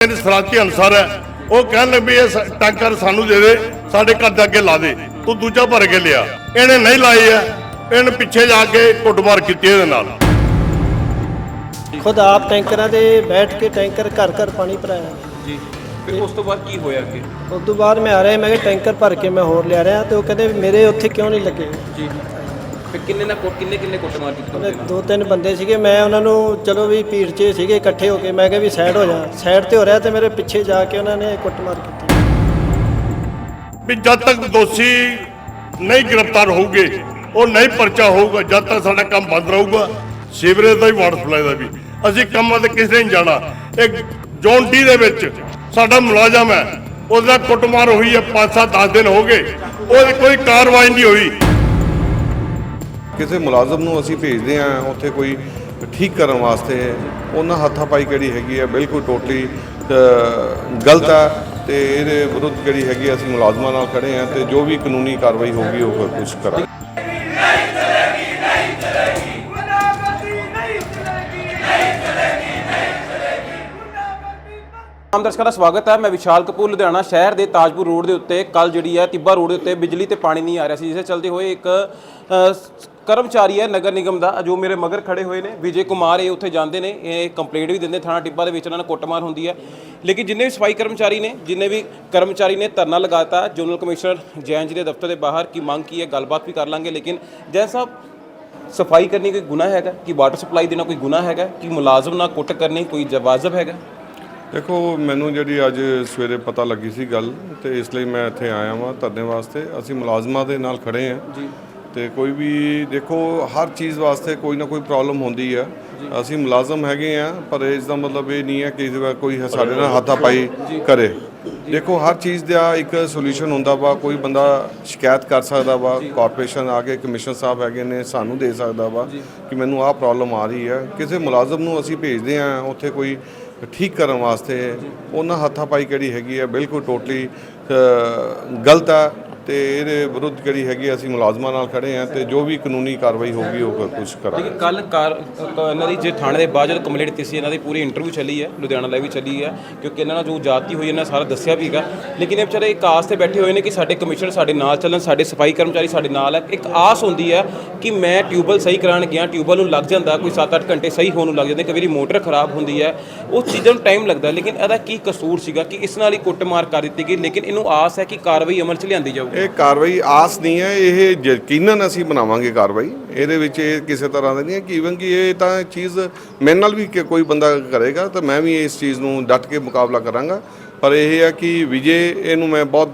ਇਹਦੀ ਸਰਾਤੀ ਅਨਸਰ ਹੈ। ਉਹ ਕਹਿਣ ਲੱਗੇ ਵੀ ਇਹ ਟੈਂਕਰ ਸਾਨੂੰ ਦੇ ਦੇ ਸਾਡੇ ਘਰ ਦੇ ਅੱਗੇ ਲਾ ਦੇ। ਤੂੰ ਦੂਜਾ ਭਰ ਕੇ ਲਿਆ। ਇਹਨੇ ਨਹੀਂ ਲਾਈ ਹੈ। ਇਹਨੇ ਪਿੱਛੇ ਜਾ ਕੇ ਕੁੱਟਮਾਰ ਕੀਤੀ ਇਹਦੇ ਨਾਲ। ਖੁਦ ਆਪ ਟੈਂਕਰਾਂ ਦੇ ਬੈਠ ਕੇ ਟੈਂਕਰ ਘਰ ਘਰ ਪਾਣੀ ਭਰਾਇਆ। ਜੀ। ਫਿਰ ਉਸ ਤੋਂ ਬਾਅਦ ਕੀ ਹੋਇਆ ਅੱਗੇ? ਉਸ ਤੋਂ ਬਾਅਦ ਮੈਂ ਆ ਰਿਹਾ ਮੈਂ ਕਿਹਾ ਟੈਂਕਰ ਭਰ ਕੇ ਮੈਂ ਹੋਰ ਲਿਆ ਰਿਹਾ ਤੇ ਉਹ ਕਹਿੰਦੇ ਵੀ ਮੇਰੇ ਉੱਥੇ ਕਿਉਂ ਨਹੀਂ ਲੱਗੇ? ਜੀ। ਫਿਰ ਕਿੰਨੇ ਨਾ ਕੁੱਟ ਕਿੰਨੇ ਕਿੰਨੇ ਕੁੱਟਮਾਰ ਕੀਤੀ ਉਹਨੇ ਤੁਹਾਡੇ ਨਾਲ? ਦੋ ਤਿੰਨ ਬੰਦੇ ਸੀਗੇ ਮੈਂ ਉਹਨਾਂ ਨੂੰ ਚਲੋ ਵੀ ਭੀੜ 'ਚ ਸੀਗੇ ਇਕੱਠੇ ਹੋ ਕੇ। ਮੈਂ ਕਿਹਾ ਵੀ ਸਾਈਡ ਹੋ ਜਾ। ਸਾਈਡ ਤੇ ਹੋ ਰਿਹਾ ਤੇ ਮੇਰੇ ਪਿੱਛੇ ਜਾ ਕੇ ਉਹਨਾਂ ਨੇ ਕੁੱਟਮਾਰ ਕੀਤੀ। ਵੀ ਜਦ ਤੱਕ ਦੋਸ਼ੀ ਨਹੀਂ ਗ੍ਰਿਫਤਾਰ ਹੋਊਗੇ ਉਹ ਨਹੀਂ ਪਰਚਾ ਹੋਊਗਾ ਜਦ ਤੱਕ ਸਾਡਾ ਕੰਮ ਬੰਦ ਰਹੂਗਾ ਸੀਵਰੇਜ ਦਾ ਵੀ ਵਾਟਰ ਸਪਲਾਈ ਦਾ ਵੀ। ਅਸੀਂ ਕੰਮਾਂ ਤੇ ਕਿਸੇ ਨਹੀਂ ਜਾਣਾ। ਇੱਕ ਜ਼ੋਨ ਡੀ ਦੇ ਵਿੱਚ ਸਾਡਾ ਮੁਲਾਜ਼ਮ ਹੈ ਉਹਦੇ ਕੁੱਟਮਾਰ ਹੋਈ ਹੈ 5-7 10 ਦਿਨ ਹੋ ਗਏ। ਉਹਦੀ ਕੋਈ ਕਾਰਵਾਈ ਨਹੀਂ ਹੋਈ। ਕਿਸੇ ਮੁਲਾਜ਼ਮ ਨੂੰ ਅਸੀਂ ਭੇਜਦੇ ਆ ਉੱਥੇ ਕੋਈ ਠੀਕ ਕਰਨ ਵਾਸਤੇ ਉਹਨਾਂ ਹੱਥਾਪਾਈ ਕਿਹੜੀ ਹੈਗੀ ਹੈ ਬਿਲਕੁਲ ਟੋਟਲੀ ਗਲਤ ਹੈ ਤੇ ਇਹਦੇ ਵਿਰੁੱਧ ਜਿਹੜੀ ਹੈਗੀ ਹੈ, ਅਸੀਂ ਮੁਲਾਜ਼ਮਾਂ ਨਾਲ ਖੜੇ ਆ ਤੇ ਜੋ ਵੀ ਕਾਨੂੰਨੀ ਕਾਰਵਾਈ ਹੋਊਗੀ ਉਹ ਕੁਝ ਕਰਾਂਗੇ। ਆਮ ਦਰਸ਼ਕਾਂ ਦਾ ਸਵਾਗਤ ਹੈ। ਮੈਂ ਵਿਸ਼ਾਲ ਕਪੂਰ ਲੁਧਿਆਣਾ ਸ਼ਹਿਰ ਦੇ ਤਾਜਪੁਰ ਰੋਡ ਦੇ ਉੱਤੇ ਕੱਲ ਜਿਹੜੀ ਹੈ ਤਿੱਬਾ ਰੋਡ ਦੇ ਉੱਤੇ ਬਿਜਲੀ ਤੇ ਪਾਣੀ ਨਹੀਂ ਆ ਰਿਹਾ ਸੀ ਜਿਸੇ ਚਲਦੇ ਹੋਏ ਇੱਕ ਕਰਮਚਾਰੀ ਹੈ ਨਗਰ ਨਿਗਮ ਦਾ ਜੋ ਮੇਰੇ ਮਗਰ ਖੜੇ ਹੋਏ ਨੇ ਵਿਜੇ ਕੁਮਾਰ ਇਹ ਉੱਥੇ ਜਾਂਦੇ ਨੇ ਇਹ ਕੰਪਲੇਂਟ ਵੀ ਦਿੰਦੇ ਥਾਣਾ ਟਿੱਬਾ ਦੇ ਵਿੱਚ ਉਹਨਾਂ ਨਾਲ ਕੁੱਟਮਾਰ ਹੁੰਦੀ ਹੈ। ਲੇਕਿਨ ਜਿੰਨੇ ਵੀ ਸਫ਼ਾਈ ਕਰਮਚਾਰੀ ਨੇ ਜਿੰਨੇ ਵੀ ਕਰਮਚਾਰੀ ਨੇ ਧਰਨਾ ਲਗਾਤਾ ਜਨਰਲ ਕਮਿਸ਼ਨਰ ਜੈਨ ਜੀ ਦੇ ਦਫ਼ਤਰ ਦੇ ਬਾਹਰ ਕੀ ਮੰਗ ਕੀ ਹੈ ਗੱਲਬਾਤ ਵੀ ਕਰ ਲਾਂਗੇ ਲੇਕਿਨ ਜੈਨ ਸਾਹਿਬ ਸਫ਼ਾਈ ਕਰਨੀ ਕੋਈ ਗੁਨਾਹ ਹੈਗਾ? ਕਿ ਵਾਟਰ ਸਪਲਾਈ ਦੇਣਾ ਕੋਈ ਗੁਨਾਹ ਹੈਗਾ? ਕਿ ਮੁਲਾਜ਼ਮ ਨਾਲ ਕੁੱਟ ਕਰਨੀ ਕੋਈ ਜਵਾਜ਼ਬ ਹੈਗਾ? ਦੇਖੋ ਮੈਨੂੰ ਜਿਹੜੀ ਅੱਜ ਸਵੇਰੇ ਪਤਾ ਲੱਗੀ ਸੀ ਗੱਲ ਤੇ ਇਸ ਲਈ ਮੈਂ ਇੱਥੇ ਆਇਆ ਹਾਂ ਧਰਨੇ ਵਾਸਤੇ। ਅਸੀਂ ਮੁਲਾਜ਼ਮਾਂ ਦੇ ਨਾਲ ਖੜੇ ਹਾਂ। ਜੀ। ਤੇ ਕੋਈ ਵੀ ਦੇਖੋ ਹਰ ਚੀਜ਼ ਵਾਸਤੇ ਕੋਈ ਨਾ ਕੋਈ ਪ੍ਰੋਬਲਮ ਹੁੰਦੀ ਆ। ਅਸੀਂ ਮੁਲਾਜ਼ਮ ਹੈਗੇ ਆ ਪਰ ਇਸ ਦਾ ਮਤਲਬ ਇਹ ਨਹੀਂ ਹੈ ਕਿ ਕੋਈ ਸਾਡੇ ਨਾਲ ਹੱਥਾਪਾਈ ਕਰੇ। ਦੇਖੋ ਹਰ ਚੀਜ਼ ਦਾ ਇੱਕ ਸੋਲੂਸ਼ਨ ਹੁੰਦਾ ਵਾ ਕੋਈ ਬੰਦਾ ਸ਼ਿਕਾਇਤ ਕਰ ਸਕਦਾ ਵਾ ਕਾਰਪੋਰੇਸ਼ਨ ਆ ਕੇ ਕਮਿਸ਼ਨਰ ਸਾਹਿਬ ਹੈਗੇ ਨੇ ਸਾਨੂੰ ਦੇ ਸਕਦਾ ਵਾ ਕਿ ਮੈਨੂੰ ਆਹ ਪ੍ਰੋਬਲਮ ਆ ਰਹੀ ਹੈ ਕਿਸੇ ਮੁਲਾਜ਼ਮ ਨੂੰ ਅਸੀਂ ਭੇਜਦੇ ਆ ਉੱਥੇ ਕੋਈ ਠੀਕ ਕਰਨ ਵਾਸਤੇ ਉਹਨਾਂ ਹੱਥਾਪਾਈ ਕਿਹੜੀ ਹੈਗੀ ਹੈ ਬਿਲਕੁਲ ਟੋਟਲੀ ਗਲਤ ਹੈ ਤੇ ਇਹਦੇ ਵਿਰੁੱਧ ਜਿਹੜੀ ਹੈਗੀ ਹੈ, ਅਸੀਂ ਮੁਲਾਜ਼ਮਾਂ ਨਾਲ ਖੜੇ ਆ ਤੇ ਜੋ ਵੀ ਕਾਨੂੰਨੀ ਕਾਰਵਾਈ ਹੋਊਗੀ ਉਹ ਕੁਝ ਕਰਾਂਗੇ। ਲੇਕਿਨ ਕੱਲ ਕਾਰ ਇਹਨਾਂ ਦੀ ਜੇ ਥਾਣੇ ਦੇ ਬਾਅਦ ਜਦੋਂ ਕੰਪਲੇਂਟ ਕੀਤੀ ਸੀ ਇਹਨਾਂ ਦੀ ਪੂਰੀ ਇੰਟਰਵਿਊ ਚੱਲੀ ਹੈ ਲੁਧਿਆਣਾ ਲਈ ਵੀ ਚੱਲੀ ਹੈ ਕਿਉਂਕਿ ਇਹਨਾਂ ਨਾਲ ਜੋ ਜਾਤੀ ਹੋਈ ਇਹਨਾਂ ਸਾਰਾ ਦੱਸਿਆ ਵੀ ਹੈਗਾ। ਲੇਕਿਨ ਇਹ ਵਿਚਾਰੇ ਇੱਕ ਆਸ ਤੇ ਬੈਠੇ ਹੋਏ ਨੇ ਕਿ ਸਾਡੇ ਕਮਿਸ਼ਨਰ ਸਾਡੇ ਨਾਲ ਚੱਲਣ ਸਾਡੇ ਸਫ਼ਾਈ ਕਰਮਚਾਰੀ ਸਾਡੇ ਨਾਲ ਹੈ। ਇੱਕ ਆਸ ਹੁੰਦੀ ਹੈ ਕਿ ਮੈਂ ਟਿਊਬਲ ਸਹੀ ਕਰਾਉਣ ਗਿਆ ਟਿਊਬਲ ਨੂੰ ਲੱਗ ਜਾਂਦਾ ਕੋਈ 7-8 ਘੰਟੇ ਸਹੀ ਹੋਣ ਨੂੰ ਲੱਗ ਜਾਂਦੇ ਕਈ ਵਾਰੀ ਮੋਟਰ ਖਰਾਬ ਹੁੰਦੀ ਹੈ। ਉਹ ਚੀਜ਼ਾਂ ਨੂੰ ਟਾਈਮ ਲੱਗਦਾ ਲੇਕਿਨ ਇਹਦਾ ਕੀ ਕਸੂਰ ਸੀਗਾ ਕਿ ਇਸ ਨਾਲ ਹੀ ਕੁੱਟਮਾਰ ਕਰ ਦਿੱਤੀ ਗਈ ਲੇਕਿਨ ਇਹਨੂੰ ਆਸ ਹੈ ਕਿ ਕਾਰਵਾਈ ਅਮਲ 'ਚ ਲਿਆਂਦੀ ਜਾਊਗੀ। ਇਹ ਕਾਰਵਾਈ ਆਸ ਨਹੀਂ ਹੈ, ਇਹ ਯਕੀਨਨ ਅਸੀਂ ਬਣਾਵਾਂਗੇ ਕਾਰਵਾਈ। ਇਹਦੇ ਵਿੱਚ ਇਹ ਕਿਸੇ ਤਰ੍ਹਾਂ ਦਾ ਨਹੀਂ ਹੈ ਕਿ ਇਵਨ ਕਿ ਇਹ ਤਾਂ ਚੀਜ਼ ਮੇਰੇ ਨਾਲ ਵੀ ਕੋਈ ਬੰਦਾ ਕਰੇਗਾ ਤਾਂ ਮੈਂ ਵੀ ਇਸ ਚੀਜ਼ ਨੂੰ ਡਟ ਕੇ ਮੁਕਾਬਲਾ ਕਰਾਂਗਾ। ਪਰ ਇਹ ਹੈ ਕਿ ਵਿਜੇ, ਇਹਨੂੰ ਮੈਂ ਬਹੁਤ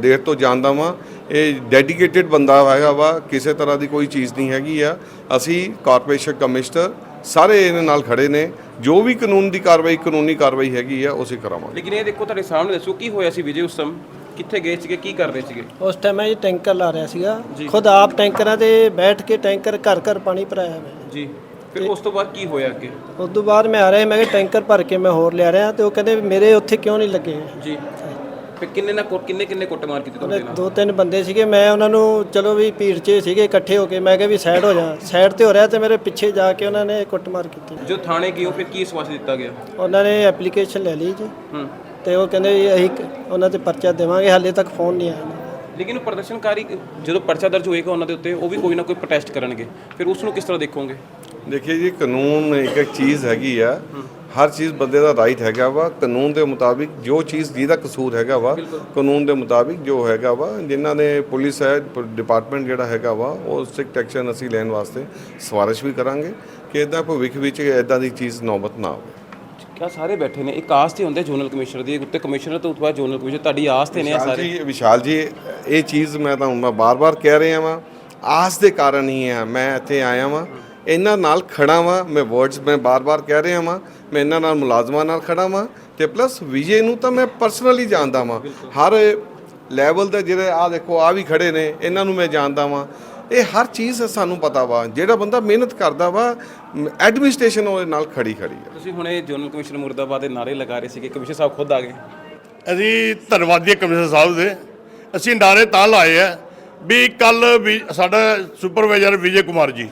ਦੇਰ ਤੋਂ ਜਾਣਦਾ ਵਾਂ। ਇਹ ਡੈਡੀਕੇਟਿਡ ਬੰਦਾ ਹੈਗਾ ਵਾ, ਕਿਸੇ ਤਰ੍ਹਾਂ ਦੀ ਕੋਈ ਚੀਜ਼ ਨਹੀਂ ਹੈਗੀ ਆ। ਅਸੀਂ ਕਾਰਪੋਰੇਸ਼ਨ ਕਮਿਸ਼ਨਰ ਸਾਰੇ ਇਹਨਾਂ ਨਾਲ ਖੜੇ ਨੇ। ਜੋ ਵੀ ਕਾਨੂੰਨ ਦੀ ਕਾਰਵਾਈ, ਕਾਨੂੰਨੀ ਕਾਰਵਾਈ ਹੈਗੀ ਆ ਉਹ ਅਸੀਂ ਕਰਾਵਾਂਗੇ। ਲੇਕਿਨ ਇਹ ਦੇਖੋ, ਤੁਹਾਡੇ ਸਾਹਮਣੇ ਦੱਸੋ, ਕੀ ਹੋਇਆ ਸੀ ਵਿਜੇ ਉਸ ਸਮੇਂ ਕਿੱਥੇ ਗਏ ਸੀਗੇ? ਕੀ ਕਰ ਰਹੇ ਸੀਗੇ? ਉਸ ਟਾਈਮ ਮੈਂ ਜੀ ਟੈਂਕਰ ਲਾ ਰਿਹਾ ਸੀਗਾ। ਖੁਦ ਆਪ ਟੈਂਕਰਾਂ ਦੇ ਬੈਠ ਕੇ ਟੈਂਕਰ ਘਰ ਘਰ ਪਾਣੀ ਭਰਾਇਆ ਮੈਂ ਜੀ। ਫਿਰ ਉਸ ਤੋਂ ਬਾਅਦ ਕੀ ਹੋਇਆ ਅੱਗੇ? ਉਸ ਤੋਂ ਬਾਅਦ ਮੈਂ ਆ ਰਿਹਾ ਮੈਂ ਕਿਹਾ ਟੈਂਕਰ ਭਰ ਕੇ ਮੈਂ ਹੋਰ ਲਿਆ ਰਿਹਾ ਤੇ ਉਹ ਕਹਿੰਦੇ ਵੀ ਮੇਰੇ ਉੱਥੇ ਕਿਉਂ ਨਹੀਂ ਲੱਗੇ? ਜੀ। ਫਿਰ ਕਿੰਨੇ ਨਾ ਕਿੰਨੇ ਕਿੰਨੇ ਕੁੱਟਮਾਰ ਕੀਤੀ ਉਹਨੇ ਤੁਹਾਡੇ ਨਾਲ? ਦੋ ਤਿੰਨ ਬੰਦੇ ਸੀਗੇ ਮੈਂ ਉਹਨਾਂ ਨੂੰ ਚਲੋ ਵੀ ਭੀੜ 'ਚ ਸੀਗੇ ਇਕੱਠੇ ਹੋ ਕੇ ਮੈਂ ਕਿਹਾ ਵੀ ਸਾਈਡ ਹੋ ਜਾ। ਸਾਈਡ ਤੇ ਹੋ ਰਿਹਾ ਤੇ ਮੇਰੇ ਪਿੱਛੇ ਜਾ ਕੇ ਉਹਨਾਂ ਨੇ ਕੁੱਟਮਾਰ ਕੀਤੀ। ਜੋ ਥਾਣੇ ਗਏ ਹੋ ਫਿਰ ਕੀ ਸਵਾਸ ਦਿੱਤਾ ਗਿਆ? ਉਹਨਾਂ ਨੇ ਐਪਲੀਕੇਸ਼ਨ ਲੈ ਲਈ ਜੀ। ਹੂੰ। ਤੇ ਉਹ ਕਹਿੰਦੇ ਵੀ ਅਸੀਂ ਉਹਨਾਂ ਤੇ ਪਰਚਾ ਦੇਵਾਂਗੇ ਹਾਲੇ ਤੱਕ ਫੋਨ ਨਹੀਂ ਆਇਆ ਇਹਨਾਂ ਦਾ। ਲੇਕਿਨ ਪ੍ਰਦਰਸ਼ਨਕਾਰੀ ਜਦੋਂ ਪਰਚਾ ਦਰਜ ਹੋਏਗਾ ਉਹਨਾਂ ਦੇ ਉੱਤੇ ਉਹ ਵੀ ਕੋਈ ਨਾ ਕੋਈ ਪ੍ਰੋਟੈਸਟ ਕਰਨਗੇ। ਫਿਰ ਉਸ ਨੂੰ ਕਿਸ ਤਰ੍ਹਾਂ ਦੇਖੋਗੇ? ਦੇਖਿਏ ਜੀ ਕਾਨੂੰਨ ਇੱਕ ਇੱਕ ਚੀਜ਼ ਹੈਗੀ ਆ। ਹਰ ਚੀਜ਼ ਬੰਦੇ ਦਾ ਰਾਈਟ ਹੈਗਾ ਵਾ। ਕਾਨੂੰਨ ਦੇ ਮੁਤਾਬਿਕ ਜੋ ਚੀਜ਼ ਜਿਹਦਾ ਕਸੂਰ ਹੈਗਾ ਵਾ ਕਾਨੂੰਨ ਦੇ ਮੁਤਾਬਿਕ ਜੋ ਹੈਗਾ ਵਾ ਜਿਨ੍ਹਾਂ ਨੇ ਪੁਲਿਸ ਹੈ ਡਿਪਾਰਟਮੈਂਟ ਜਿਹੜਾ ਹੈਗਾ ਵਾ ਉਹ ਸਟ੍ਰਿਕਟ ਐਕਸ਼ਨ ਅਸੀਂ ਲੈਣ ਵਾਸਤੇ ਸਵਾਰਿਸ਼ ਵੀ ਕਰਾਂਗੇ ਕਿ ਇਦਾਂ ਭਵਿੱਖ ਵਿੱਚ ਇਦਾਂ ਦੀ ਚੀਜ਼ ਨੌਬਤ ਨਾ ਆਵੇ। ਕਿਆ ਸਾਰੇ ਬੈਠੇ ਨੇ, ਇੱਕ ਆਸ ਤੇ ਹੁੰਦੇ ਜਨਰਲ ਕਮਿਸ਼ਨਰ ਦੀ ਉੱਤੇ ਕਮਿਸ਼ਨਰ ਤੋਂ ਬਾਅਦ ਜਨਰਲ ਕਮਿਸ਼ਨਰ, ਤੁਹਾਡੀ ਆਸ ਤੇ ਨੇ ਆ ਵਿਸ਼ਾਲ ਸਾਰੇ ਜੀ, ਵਿਸ਼ਾਲ ਜੀ, ਇਹ ਚੀਜ਼ ਮੈਂ ਤਾਂ ਮੈਂ ਬਾਰ-ਬਾਰ ਕਹਿ ਰਿਹਾ ਵਾਂ, ਆਸ ਦੇ ਕਾਰਨ ਹੀ ਆ ਮੈਂ ਇੱਥੇ ਆਇਆ ਵਾਂ, ਇਹਨਾਂ ਨਾਲ ਖੜਾ ਵਾਂ, ਮੈਂ ਵਰਡਸ ਮੈਂ ਬਾਰ-ਬਾਰ ਕਹਿ ਰਿਹਾ ਵਾਂ, ਮੈਂ ਇਹਨਾਂ ਨਾਲ ਮੁਲਾਜ਼ਮਾਂ ਨਾਲ ਖੜਾ ਵਾਂ ਤੇ ਪਲੱਸ ਵਿਜੇ ਨੂੰ ਤਾਂ ਮੈਂ ਪਰਸਨਲੀ ਜਾਣਦਾ ਵਾਂ, ਹਰ ਲੈਵਲ ਦੇ ਜਿਹੜੇ ਆ ਦੇਖੋ ਆ ਵੀ ਖੜੇ ਨੇ, ਇਹਨਾਂ ਨੂੰ ਮੈਂ ਜਾਣਦਾ ਵਾਂ ਇਹ ਹਰ ਚੀਜ਼ ਸਾਨੂੰ ਪਤਾ ਵਾ ਜਿਹੜਾ ਬੰਦਾ ਮਿਹਨਤ ਕਰਦਾ ਵਾ ਐਡਮਿਨਿਸਟ੍ਰੇਸ਼ਨ ਉਹਦੇ ਨਾਲ ਖੜੀ ਖੜੀ ਆ। ਤੁਸੀਂ ਹੁਣੇ ਜਨਰਲ ਕਮਿਸ਼ਨਰ ਮੁਰਦਾਬਾਦ ਦੇ ਨਾਰੇ ਲਗਾ ਰਹੇ ਸੀਗੇ ਕਮਿਸ਼ਨਰ ਸਾਹਿਬ ਖੁਦ ਆ ਗਏ। ਅਸੀਂ ਧੰਨਵਾਦੀ ਹਾਂ ਕਮਿਸ਼ਨਰ ਸਾਹਿਬ ਦੇ। ਅਸੀਂ ਨਾਰੇ ਤਾਂ ਲਾਏ ਆ ਵੀ ਕੱਲ ਵੀ ਸਾਡਾ ਸੁਪਰਵਾਈਜ਼ਰ ਵਿਜੇ ਕੁਮਾਰ ਜੀ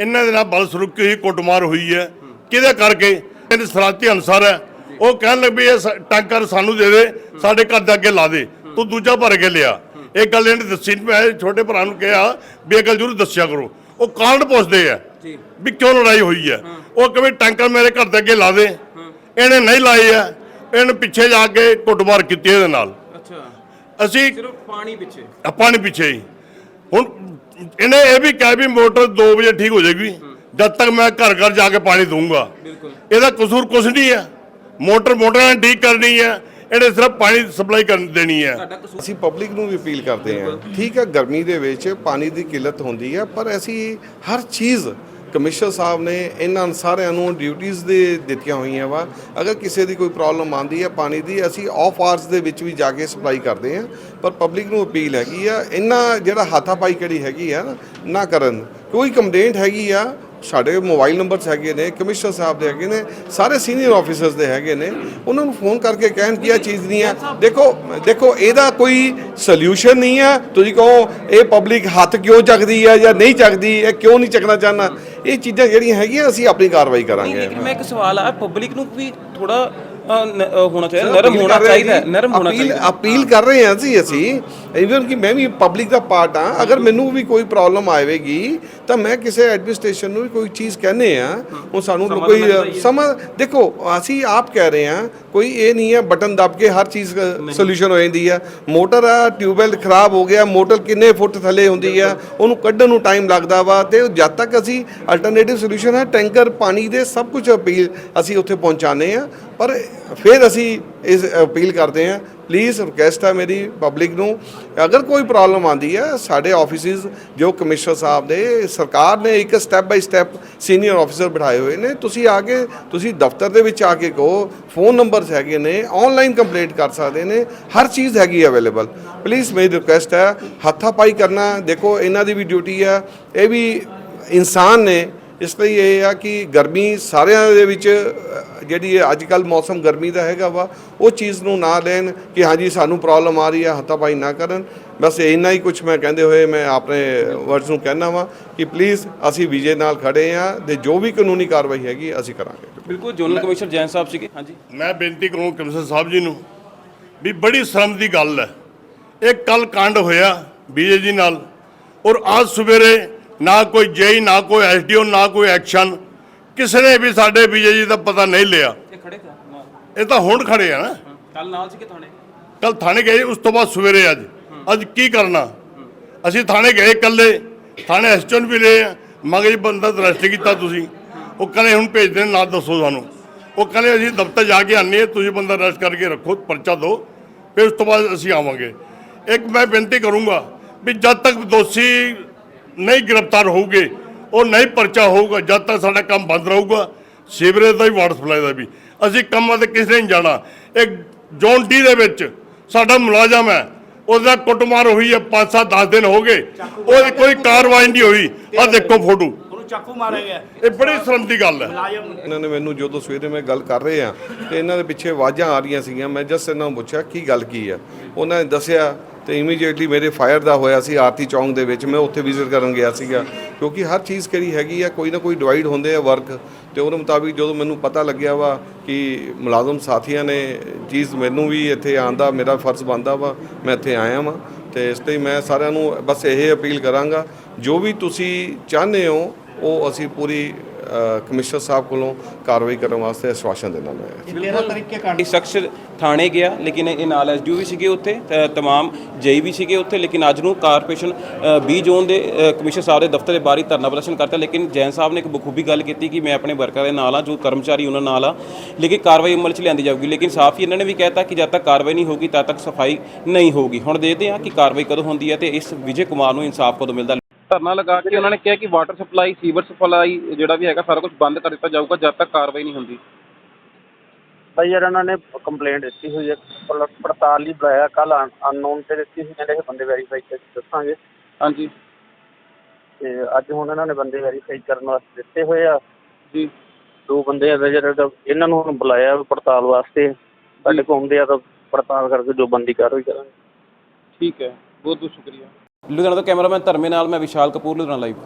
ਇਹਨਾਂ ਦੇ ਨਾਲ ਬਲਸਰੁਕੀ ਹੋਈ ਕੁੱਟਮਾਰ ਹੋਈ ਹੈ। ਕਿਹਦੇ ਕਰਕੇ? ਇਹਦੀ ਸਰਾਤੀ ਅਨਸਰ ਹੈ। ਉਹ ਕਹਿਣ ਲੱਗ ਵੀ ਇਹ ਸ- ਟੈਂਕਰ ਸਾਨੂੰ ਦੇ ਦੇ ਸਾਡੇ ਘਰ ਦੇ ਅੱਗੇ ਲਾ ਦੇ। ਤੂੰ ਦੂਜਾ ਭਰ ਕੇ ਲਿਆ। ਇਹ ਗੱਲ ਇਹਨੇ ਦੱਸੀ ਮੈਂ ਛੋਟੇ ਭਰਾ ਨੂੰ ਕਿਹਾ ਵੀ ਇਹ ਗੱਲ ਜ਼ਰੂਰ ਦੱਸਿਆ ਕਰੋ। ਉਹ ਕਾਂਡ ਪੁੱਛਦੇ ਆ ਜੀ। ਵੀ ਕਿਉਂ ਲੜਾਈ ਹੋਈ ਹੈ। ਉਹ ਕਹੇ ਟੈਂਕਰ ਮੇਰੇ ਘਰ ਦੇ ਅੱਗੇ ਲਾ ਦੇ। ਇਹਨੇ ਨਹੀਂ ਲਾਏ ਆ। ਇਹਨੇ ਪਿੱਛੇ ਜਾ ਕੇ ਕੁੱਟਮਾਰ ਕੀਤੀ ਇਹਦੇ ਨਾਲ। ਅੱਛਾ। ਅਸੀਂ ਸਿਰਫ ਪਾਣੀ ਪਿੱਛੇ? ਨਹੀਂ ਪਿੱਛੇ ਹੀ। ਹੁਣ ਇਹਨੇ ਇਹ ਵੀ ਕਿਹਾ ਵੀ ਮੋਟਰ 2 ਵਜੇ ਠੀਕ ਹੋ ਜਾਏਗੀ। ਜਦ ਤੱਕ ਮੈਂ ਘਰ ਘਰ ਜਾ ਕੇ ਪਾਣੀ ਦੂੰਗਾ ਬਿਲਕੁਲ। ਇਹਦਾ ਕਸੂਰ ਕੁਛ ਨਹੀਂ ਹੈ ਮੋਟਰ ਮੋਟਰਾਂ ਨੇ ਠੀਕ ਕਰਨੀ ਹੈ ਇਹਨੇ ਸਿਰਫ ਪਾਣੀ ਸਪਲਾਈ ਕਰਨ ਦੇਣੀ ਹੈ। ਅਸੀਂ ਪਬਲਿਕ ਨੂੰ ਵੀ ਅਪੀਲ ਕਰਦੇ ਹਾਂ। ਠੀਕ ਹੈ ਗਰਮੀ ਦੇ ਵਿੱਚ ਪਾਣੀ ਦੀ ਕਿੱਲਤ ਹੁੰਦੀ ਹੈ ਪਰ ਅਸੀਂ ਹਰ ਚੀਜ਼ ਕਮਿਸ਼ਨਰ ਸਾਹਿਬ ਨੇ ਇਹਨਾਂ ਸਾਰਿਆਂ ਨੂੰ ਡਿਊਟੀਆਂ ਦੇ ਦਿੱਤੀਆਂ ਹੋਈਆਂ ਵਾ। ਅਗਰ ਕਿਸੇ ਦੀ ਕੋਈ ਪ੍ਰੋਬਲਮ ਆਂਦੀ ਹੈ ਪਾਣੀ ਦੀ ਅਸੀਂ ਆਫ ਆਵਰਸ ਦੇ ਵਿੱਚ ਵੀ ਜਾ ਕੇ ਸਪਲਾਈ ਕਰਦੇ ਹਾਂ। ਪਰ ਪਬਲਿਕ ਨੂੰ ਅਪੀਲ ਹੈਗੀ ਆ ਇਹਨਾਂ ਜਿਹੜਾ ਹਾਥਾਪਾਈ ਕਿਹੜੀ ਹੈਗੀ ਆ ਨਾ ਕਰਨ। ਕੋਈ ਕੰਪਲੇਂਟ ਹੈਗੀ ਆ ਸਾਡੇ ਮੋਬਾਈਲ ਨੰਬਰਸ ਹੈਗੇ ਨੇ, ਕਮਿਸ਼ਨਰ ਸਾਹਿਬ ਦੇ ਹੈਗੇ ਨੇ, ਸਾਰੇ ਸੀਨੀਅਰ ਆਫੀਸਰਸ ਦੇ ਹੈਗੇ ਨੇ। ਉਹਨਾਂ ਨੂੰ ਫੋਨ ਕਰਕੇ ਕਹਿਣ ਕਿ ਇਹ ਚੀਜ਼ ਨਹੀਂ ਹੈ। ਦੇਖੋ ਦੇਖੋ, ਇਹਦਾ ਕੋਈ ਸੋਲੂਸ਼ਨ ਨਹੀਂ ਹੈ। ਤੁਸੀਂ ਕਹੋ, ਇਹ ਪਬਲਿਕ ਹੱਥ ਕਿਉਂ ਚੱਕਦੀ ਹੈ ਜਾਂ ਨਹੀਂ ਚੱਕਦੀ? ਇਹ ਕਿਉਂ ਨਹੀਂ ਚੱਕਣਾ ਚਾਹੁੰਦਾ? ਇਹ ਚੀਜ਼ਾਂ ਜਿਹੜੀਆਂ ਹੈਗੀਆਂ, ਅਸੀਂ ਆਪਣੀ ਕਾਰਵਾਈ ਕਰਾਂਗੇ। ਮੈਂ ਇੱਕ ਸਵਾਲ ਆ ਪਬਲਿਕ ਨੂੰ ਵੀ ਥੋੜਾ ਹੋਣਾ ਚਾਹੀਦਾ ਨਰਮ ਅਪੀਲ ਹੋਣਾ ਕਰ ਰਹੇ ਚਾਹੀਦਾ ਹੈ, ਜੀ। ਨਰਮ ਹੋਣਾ ਅਪੀਲ- ਚਾਹੀਦਾ। ਅਪੀਲ ਕਰ ਰਹੇ ਹਾਂ ਜੀ ਅਸੀਂ। ਇਵਨ ਕਿ ਮੈਂ ਵੀ ਪਬਲਿਕ ਦਾ ਪਾਰਟ ਹਾਂ। ਅਗਰ ਮੈਨੂੰ ਵੀ ਕੋਈ ਪ੍ਰੋਬਲਮ ਆਵੇਗੀ ਤਾਂ ਮੈਂ ਕਿਸੇ ਐਡਮਿਨਿਸਟ੍ਰੇਸ਼ਨ ਨੂੰ ਵੀ ਕੋਈ ਚੀਜ਼ ਕਹਿੰਦੇ ਆ। ਉਹ ਸਾਨੂੰ ਕੋਈ ਸਮਝ ਦੇਖੋ ਅਸੀਂ ਆਪ ਕਹਿ ਰਹੇ ਹਾਂ ਕੋਈ ਇਹ ਨਹੀਂ ਹੈ ਬਟਨ ਦਬ ਕੇ ਹਰ ਚੀਜ਼ ਸੋਲੂਸ਼ਨ ਹੋ ਜਾਂਦੀ ਹੈ ਮੋਟਰ ਆ ਟਿਊਬਵੈਲ ਖਰਾਬ ਹੋ ਗਿਆ ਮੋਟਰ ਕਿੰਨੇ ਫੁੱਟ ਥੱਲੇ ਹੁੰਦੀ ਆ। ਉਹਨੂੰ ਕੱਢਣ ਨੂੰ ਟਾਈਮ ਲੱਗਦਾ ਵਾ। ਤੇ ਜਦ ਤੱਕ ਅਸੀਂ ਅਲਟਰਨੇਟਿਵ ਸੋਲੂਸ਼ਨ ਹੈ ਟੈਂਕਰ ਪਾਣੀ ਦੇ ਸਭ ਕੁਝ ਅਪੀਲ ਅਸੀਂ ਉੱਥੇ ਪਹੁੰਚਾਉਂਦੇ ਆ ਪਰ ਫਿਰ ਅਸੀਂ ਇਸ ਅਪੀਲ ਕਰਦੇ ਹਾਂ ਪਲੀਜ਼ ਰਿਕੁਐਸਟ ਹੈ ਮੇਰੀ ਪਬਲਿਕ ਨੂੰ, ਅਗਰ ਕੋਈ ਪ੍ਰੋਬਲਮ ਆਂਦੀ ਹੈ, ਸਾਡੇ ਆਫਿਸਿਸ ਜੋ ਕਮਿਸ਼ਨਰ ਸਾਹਿਬ ਦੇ, ਸਰਕਾਰ ਨੇ ਇੱਕ step by step senior officer ਬਿਠਾਏ ਹੋਏ ਨੇ, ਤੁਸੀਂ ਆ ਕੇ, ਤੁਸੀਂ ਦਫ਼ਤਰ ਦੇ ਵਿੱਚ ਆ ਕੇ ਕਹੋ ਫੋਨ ਨੰਬਰਸ ਹੈਗੇ ਨੇ ਆਨਲਾਈਨ ਕੰਪਲੇਂਟ ਕਰ ਸਕਦੇ ਨੇ, ਹਰ ਚੀਜ਼ ਹੈਗੀ ਅਵੇਲੇਬਲ ਪਲੀਜ਼ ਮੇਰੀ ਰਿਕੁਐਸਟ ਹੈ ਹੱਥਾਪਾਈ ਕਰਨਾ, ਦੇਖੋ, ਇਹਨਾਂ ਦੀ ਵੀ ਡਿਊਟੀ ਹੈ, ਇਹ ਵੀ ਇਨਸਾਨ ਨੇ ਇਸ ਲਈ ਇਹ ਆ ਕਿ ਗਰਮੀ ਸਾਰਿਆਂ ਦੇ ਵਿੱਚ ਜਿਹੜੀ ਅੱਜ ਕੱਲ ਮੌਸਮ ਗਰਮੀ ਦਾ ਹੈਗਾ ਵਾ ਉਹ ਚੀਜ਼ ਨੂੰ ਨਾ ਲੈਣ ਕਿ ਹਾਂਜੀ ਸਾਨੂੰ ਪ੍ਰੋਬਲਮ ਆ ਰਹੀ ਹੈ ਹੱਥਾਪਾਈ ਨਾ ਕਰਨ। ਬਸ ਇੰਨਾ ਹੀ ਕੁਝ ਮੈਂ ਕਹਿੰਦੇ ਹੋਏ ਮੈਂ ਆਪਣੇ ਵਰਡਸ ਨੂੰ ਕਹਿਣਾ ਵਾਂ ਕਿ ਪਲੀਜ਼ ਅਸੀਂ ਵਿਜੇ ਨਾਲ ਖੜੇ ਆ ਤੇ ਜੋ ਵੀ ਕਾਨੂੰਨੀ ਕਾਰਵਾਈ ਹੈਗੀ ਅਸੀਂ ਕਰਾਂਗੇ। ਬਿਲਕੁਲ ਜਨਰਲ ਕਮਿਸ਼ਨਰ ਜੈਨ ਸਾਹਿਬ ਸੀਗੇ। ਹਾਂਜੀ। ਮੈਂ ਬੇਨਤੀ ਕਰੂੰ ਕਮਿਸ਼ਨਰ ਸਾਹਿਬ ਜੀ ਨੂੰ ਵੀ ਬੜੀ ਸ਼ਰਮ ਦੀ ਗੱਲ ਹੈ। ਇਹ ਕੱਲ ਕਾਂਡ ਹੋਇਆ ਬੀਜੇ ਜੀ ਨਾਲ ਔਰ ਅੱਜ ਸਵੇਰੇ ਨਾ ਕੋਈ ਜੇਈ ਨਾ ਕੋਈ ਐਸਡੀਓ ਨਾ ਕੋਈ ਐਕਸ਼ਨ। ਕਿਸੇ ਨੇ ਵੀ ਸਾਡੇ ਬੀਜੇ ਜੀ ਦਾ ਪਤਾ ਨਹੀਂ ਲਿਆ। ਇਹ ਖੜੇ ਇਹ ਤਾਂ ਹੁਣ ਖੜੇ ਆ ਨਾ। ਕੱਲ ਨਾਲ ਸੀਗੇ ਥਾਣੇ? ਕੱਲ ਥਾਣੇ ਗਏ ਉਸ ਤੋਂ ਬਾਅਦ ਸਵੇਰੇ ਅੱਜ। ਅੱਜ ਕੀ ਕਰਨਾ? ਅਸੀਂ ਥਾਣੇ ਗਏ ਇਕੱਲੇ। ਥਾਣੇ ਐਸਟਨ ਵੀ ਲਏ ਆ। ਮਗਰ ਜੀ ਬੰਦਾ ਅਰੈਸਟ ਕੀਤਾ ਤੁਸੀਂ। ਉਹ ਕਹਿੰਦੇ ਹੁਣ ਭੇਜ ਦੇਣ ਨਾ ਦੱਸੋ ਸਾਨੂੰ। ਉਹ ਕਹਿੰਦੇ ਅਸੀਂ ਦਫ਼ਤਰ ਜਾ ਕੇ ਆਨੇ ਤੁਸੀਂ ਬੰਦਾ ਅਰੈਸਟ ਕਰਕੇ ਰੱਖੋ ਪਰਚਾ ਦਿਓ। ਫਿਰ ਉਸ ਤੋਂ ਬਾਅਦ ਅਸੀਂ ਆਵਾਂਗੇ। ਇੱਕ ਮੈਂ ਬੇਨਤੀ ਕਰੂੰਗਾ ਵੀ ਜਦ ਤੱਕ ਦੋਸ਼ੀ ਨਹੀਂ ਗ੍ਰਿਫਤਾਰ ਹੋਊਗੇ ਉਹ ਨਹੀਂ ਪਰਚਾ ਹੋਊਗਾ ਜਦ ਤੱਕ ਸਾਡਾ ਕੰਮ ਬੰਦ ਰਹੂਗਾ ਸੀਵਰੇਜ ਦਾ ਵੀ ਵਾਟਰ ਸਪਲਾਈ ਦਾ ਵੀ। ਅਸੀਂ ਕੰਮਾਂ ਤੇ ਕਿਸੇ ਨੇ ਨਹੀਂ ਜਾਣਾ। ਇੱਕ ਜ਼ੋਨ ਡੀ ਦੇ ਵਿੱਚ ਸਾਡਾ ਮੁਲਾਜ਼ਮ ਹੈ ਉਹਦਾ ਕੁੱਟਮਾਰ ਹੋਈ ਹੈ 5-7 10 ਦਿਨ ਹੋ ਗਏ। ਉਹਦੀ ਕੋਈ ਕਾਰਵਾਈ ਨਹੀਂ ਹੋਈ। ਆ ਦੇਖੋ ਫੋਟੋ। ਉਹਨੂੰ ਚਾਕੂ ਮਾਰਿਆ ਗਿਆ। ਇਹ ਬੜੀ ਸ਼ਰਮ ਦੀ ਗੱਲ ਹੈ। ਇਹਨਾਂ ਨੇ ਮੈਨੂੰ ਜਦੋਂ ਸਵੇਰੇ ਮੈਂ ਗੱਲ ਕਰ ਰਹੇ ਆ ਤੇ ਇਹਨਾਂ ਦੇ ਪਿੱਛੇ ਆਵਾਜ਼ਾਂ ਆ ਰਹੀਆਂ ਸੀਗੀਆਂ ਮੈਂ ਜਸਟ ਇਹਨਾਂ ਨੂੰ ਪੁੱਛਿਆ ਕੀ ਗੱਲ ਕੀ ਆ ਉਹਨਾਂ ਨੇ ਦੱਸਿਆ ਤੇ ਇਮੀਡੀਏਟਲੀ ਮੇਰੇ ਫਾਇਰ ਦਾ ਹੋਇਆ ਸੀ ਆਰਤੀ ਚੌਂਕ ਦੇ ਵਿੱਚ, ਮੈਂ ਉੱਥੇ ਵਿਜ਼ਿਟ ਕਰਨ ਗਿਆ ਸੀਗਾ। ਕਿਉਂਕਿ ਹਰ ਚੀਜ਼ ਕਿਹੜੀ ਹੈਗੀ ਆ, ਕੋਈ ਨਾ ਕੋਈ ਡਿਵਾਈਡ ਹੁੰਦੇ ਆ ਵਰਕ ਤੇ ਉਹਦੇ ਮੁਤਾਬਿਕ ਜਦੋਂ ਮੈਨੂੰ ਪਤਾ ਲੱਗਿਆ ਵਾ ਕਿ ਮੁਲਾਜ਼ਮ ਸਾਥੀਆਂ ਨੇ ਚੀਜ਼ ਮੈਨੂੰ ਵੀ ਇੱਥੇ ਆਉਣ ਮੇਰਾ ਫਰਜ਼ ਬਣਦਾ ਵਾ, ਮੈਂ ਇੱਥੇ ਆਇਆ ਵਾਂ। ਤੇ ਇਸ ਲਈ ਮੈਂ ਸਾਰਿਆਂ ਨੂੰ ਬਸ ਇਹ ਅਪੀਲ ਕਰਾਂਗਾ, ਜੋ ਵੀ ਤੁਸੀਂ ਚਾਹੁੰਦੇ ਹੋ, ਉਹ ਅਸੀਂ ਪੂਰੀ ਕਮਿਸ਼ਨਰ ਸਾਹਿਬ ਕੋਲੋਂ ਕਾਰਵਾਈ ਕਰਨ ਵਾਸਤੇ ਆਸ਼ਵਾਸਨ ਦੇਣਾ ਮੈਂ। 13 ਤਰੀਕੇ ਕਾਂਡ ਇਹ ਸ਼ਖਸ ਥਾਣੇ ਗਿਆ ਲੇਕਿਨ ਇਹ ਨਾਲ ਐਸਡੀਓ ਵੀ ਸੀਗੇ ਉੱਥੇ ਤਮਾਮ ਜੇਈ ਵੀ ਸੀਗੇ ਉੱਥੇ ਲੇਕਿਨ ਅੱਜ ਨੂੰ ਕਾਰਪੋਰੇਸ਼ਨ 20 ਜ਼ੋਨ ਦੇ ਕਮਿਸ਼ਨਰ ਸਾਹਿਬ ਦੇ ਦਫ਼ਤਰ ਦੇ ਬਾਹਰ ਹੀ ਧਰਨਾ ਪ੍ਰਦਰਸ਼ਨ ਕਰਤਾ ਲੇਕਿਨ ਜੈਨ ਸਾਹਿਬ ਨੇ ਇੱਕ ਬਖੂਬੀ ਗੱਲ ਕੀਤੀ ਕਿ ਮੈਂ ਆਪਣੇ ਵਰਕਰਾਂ ਦੇ ਨਾਲ ਆ ਜੋ ਕਰਮਚਾਰੀ ਉਹਨਾਂ ਨਾਲ ਆ ਲੇਕਿਨ ਕਾਰਵਾਈ ਅਮਲ 'ਚ ਲਿਆਂਦੀ ਜਾਊਗੀ। ਲੇਕਿਨ ਸਾਫ਼ ਹੀ ਇਹਨਾਂ ਨੇ ਵੀ ਕਹਿਤਾ ਕਿ ਜਦ ਤੱਕ ਕਾਰਵਾਈ ਨਹੀਂ ਹੋਊਗੀ ਤਦ ਤੱਕ ਸਫ਼ਾਈ ਨਹੀਂ ਹੋਊਗੀ। ਹੁਣ ਦੇਖਦੇ ਹਾਂ ਕਿ ਕਾਰਵਾਈ ਕਦੋਂ ਹੁੰਦੀ ਹੈ ਤੇ ਇਸ ਵਿਜੇ ਕੁਮਾਰ ਨੂੰ ਇਨਸਾਫ ਕਦੋਂ ਮਿਲਦਾ। ਧਰਨਾ ਲਗਾ ਕੇ ਉਹਨਾਂ ਨੇ ਕਿਹਾ ਕਿ ਵਾਟਰ ਸਪਲਾਈ ਸੀਵਰ ਸਪਲਾਈ ਜਿਹੜਾ ਵੀ ਹੈਗਾ ਸਾਰਾ ਕੁਝ ਬੰਦ ਕਰ ਦਿੱਤਾ ਜਾਊਗਾ ਜਦ ਤੱਕ ਕਾਰਵਾਈ ਨਹੀਂ ਹੁੰਦੀ। ਭਾਈ ਯਾਰ ਇਹਨਾਂ ਨੇ ਕੰਪਲੇਂਟ ਦਿੱਤੀ ਹੋਈ ਹੈ ਪਲ- ਪੜਤਾਲ ਲਈ ਬੁਲਾਇਆ ਕੱਲ ਅਨਨੋਨ ਤੇ ਦਿੱਤੀ ਸੀ ਇਹ ਬੰਦੇ ਵੈਰੀਫਾਈ ਕਰਕੇ ਦੱਸਾਂਗੇ। ਹਾਂਜੀ। ਤੇ ਅੱਜ ਹੁਣ ਇਹਨਾਂ ਨੇ ਬੰਦੇ ਵੈਰੀਫਾਈ ਕਰਨ ਵਾਸਤੇ ਦਿੱਤੇ ਹੋਏ ਆ। ਜੀ। ਦੋ ਬੰਦੇ ਆ ਜਿਹੜੇ ਇਹਨਾਂ ਨੂੰ ਹੁਣ ਬੁਲਾਇਆ ਵੀ ਪੜਤਾਲ ਵਾਸਤੇ। ਸਾਡੇ ਕੋਲ ਆਉਂਦੇ ਆ ਤਾਂ ਪੜਤਾਲ ਕਰਕੇ ਜੋ ਬੰਦੀ ਕਾਰਵਾਈ ਕਰਾਂਗੇ। ਠੀਕ ਹੈ ਬਹੁਤ ਬਹੁਤ ਸ਼ੁਕਰੀਆ। ਲੁਧਿਆਣਾ ਤੋਂ ਕੈਮਰਾਮੈਨ ਧਰਮੇ ਨਾਲ ਮੈਂ ਵਿਸ਼ਾਲ ਕਪੂਰ ਲੁਧਿਆਣਾ ਲਾਈਵ